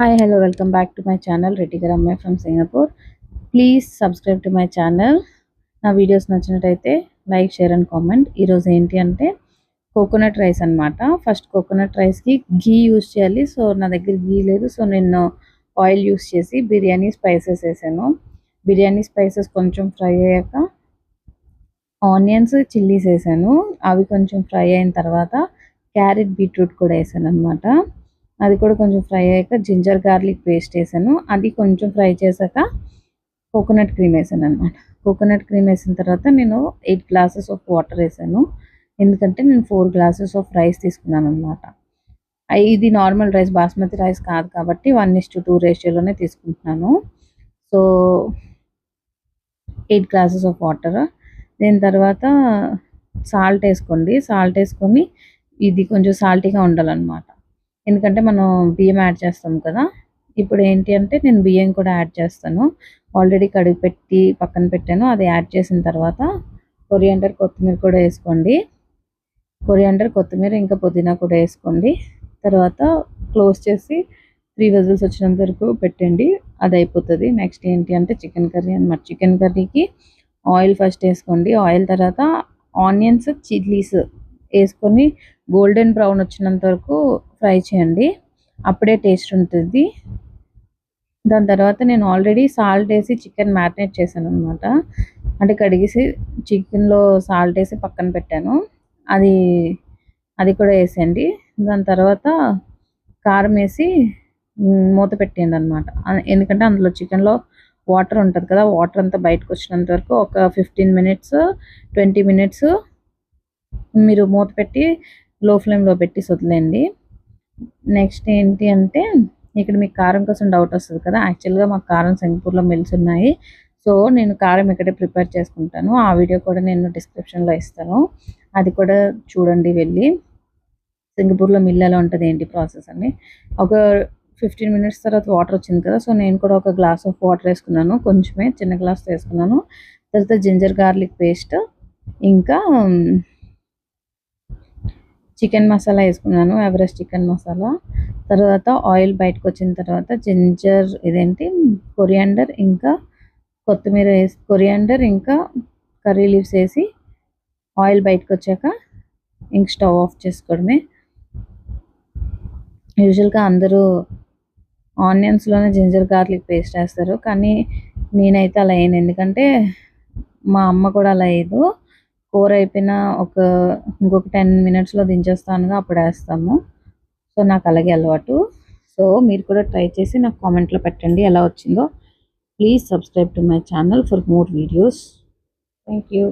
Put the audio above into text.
Hi hello welcome back to my channel రెడ్డిగర్ అమ్మాయి from Singapore please subscribe to my channel నా videos నచ్చినట్టయితే like share and comment ఈరోజు ఏంటి అంటే coconut rice అన్నమాట. ఫస్ట్ కోకోనట్ రైస్కి ఘీ యూస్ చేయాలి. సో నా దగ్గర ఘీ లేదు. సో నేను ఆయిల్ యూస్ చేసి బిర్యానీ స్పైసెస్ వేసాను. బిర్యానీ స్పైసెస్ కొంచెం ఫ్రై అయ్యాక ఆనియన్స్ చిల్లీస్ వేసాను. అవి కొంచెం ఫ్రై అయిన తర్వాత క్యారెట్ బీట్రూట్ కూడా వేసాను అనమాట అది కూడా కొంచెం ఫ్రై అయ్యాక జింజర్ గార్లిక్ పేస్ట్ వేసాను. అది కొంచెం ఫ్రై చేశాక కోకోనట్ క్రీమ్ వేసాను అనమాట కోకోనట్ క్రీమ్ వేసిన తర్వాత నేను ఎయిట్ గ్లాసెస్ ఆఫ్ వాటర్ వేసాను. ఎందుకంటే నేను ఫోర్ గ్లాసెస్ ఆఫ్ రైస్ తీసుకున్నాను అనమాట ఇది నార్మల్ రైస్ బాస్మతి రైస్ కాదు కాబట్టి వన్ ఇస్ టు టూ రేషియోలోనే తీసుకుంటున్నాను. So eight glasses of water. దీని తర్వాత సాల్ట్ వేసుకోండి. సాల్ట్ వేసుకొని ఇది కొంచెం సాల్టీగా ఉండాలన్నమాట. ఎందుకంటే మనం బియ్యం యాడ్ చేస్తాం కదా. ఇప్పుడు ఏంటి అంటే నేను బియ్యం కూడా యాడ్ చేస్తాను. ఆల్రెడీ కడిగి పెట్టి పక్కన పెట్టాను. అది యాడ్ చేసిన తర్వాత కొరియాండర్ కొత్తిమీర కూడా వేసుకోండి. కొరియాండర్ కొత్తిమీర ఇంకా పుదీనా కూడా వేసుకోండి. తర్వాత క్లోజ్ చేసి త్రీ విజిల్స్ వచ్చినంత వరకు పెట్టండి. అది అయిపోతుంది. నెక్స్ట్ ఏంటి అంటే చికెన్ కర్రీ అనమాట చికెన్ కర్రీకి ఆయిల్ ఫస్ట్ వేసుకోండి. ఆయిల్ తర్వాత ఆనియన్స్ చిల్లీస్ వేసుకొని గోల్డెన్ బ్రౌన్ వచ్చినంత వరకు ఫ్రై చేయండి. అప్పుడే టేస్ట్ ఉంటుంది. దాని తర్వాత నేను ఆల్రెడీ సాల్ట్ వేసి చికెన్ మ్యారినేట్ చేశాను అనమాట అంటే కడిగేసి చికెన్లో సాల్ట్ వేసి పక్కన పెట్టాను. అది అది కూడా వేసేయండి. దాని తర్వాత కారం వేసి మూత పెట్టేయండి అనమాట ఎందుకంటే అందులో చికెన్లో వాటర్ ఉంటుంది కదా వాటర్ అంతా బయటకు వచ్చినంత వరకు ఒక ఫిఫ్టీన్ మినిట్స్ ట్వంటీ మినిట్స్ మీరు మూత పెట్టి లో ఫ్లేమ్లో పెట్టి వదిలేయండి నెక్స్ట్ ఏంటి అంటే ఇక్కడ మీకు కారం కోసం డౌట్ వస్తుంది కదా. యాక్చువల్గా మాకు కారం సింగపూర్లో మిల్స్ ఉన్నాయి. సో నేను కారం ఇక్కడే ప్రిపేర్ చేసుకుంటాను. ఆ వీడియో కూడా నేను డిస్క్రిప్షన్లో ఇస్తాను. అది కూడా చూడండి వెళ్ళి. సింగపూర్లో మిల్ ఎలా ఉంటుంది ఏంటి ప్రాసెస్ అని. ఒక ఫిఫ్టీన్ మినిట్స్ తర్వాత వాటర్ వచ్చింది కదా. సో నేను కూడా ఒక గ్లాస్ ఆఫ్ వాటర్ వేసుకున్నాను. కొంచెమే చిన్న గ్లాస్ వేసుకున్నాను. తర్వాత జింజర్ గార్లిక్ పేస్ట్ ఇంకా చికెన్ మసాలా వేసుకున్నాను ఎవరెస్ట్ చికెన్ మసాలా. తర్వాత ఆయిల్ బయటకు వచ్చిన తర్వాత జింజర్ ఇదేంటి? కొరియాండర్ ఇంకా కొత్తిమీర వేసి కొరియాండర్ ఇంకా కర్రీ లీవ్స్ వేసి ఆయిల్ బయటకు వచ్చాక ఇంక స్టవ్ ఆఫ్ చేసుకోవడమే. యూజువల్గా అందరూ ఆనియన్స్లోనే జింజర్ గార్లిక్ పేస్ట్ వేస్తారు. కానీ నేనైతే అలా వేయను. ఎందుకంటే మా అమ్మ కూడా అలా వేయదు. కూర అయిపోయిన ఒక ఇంకొక టెన్ మినిట్స్లో దించేస్తానుగా అప్పుడు వేస్తాము. సో నాకు అలాగే అలవాటు. సో మీరు కూడా ట్రై చేసి నాకు కామెంట్లో పెట్టండి ఎలా వచ్చిందో. Please subscribe to my channel for more videos. Thank you.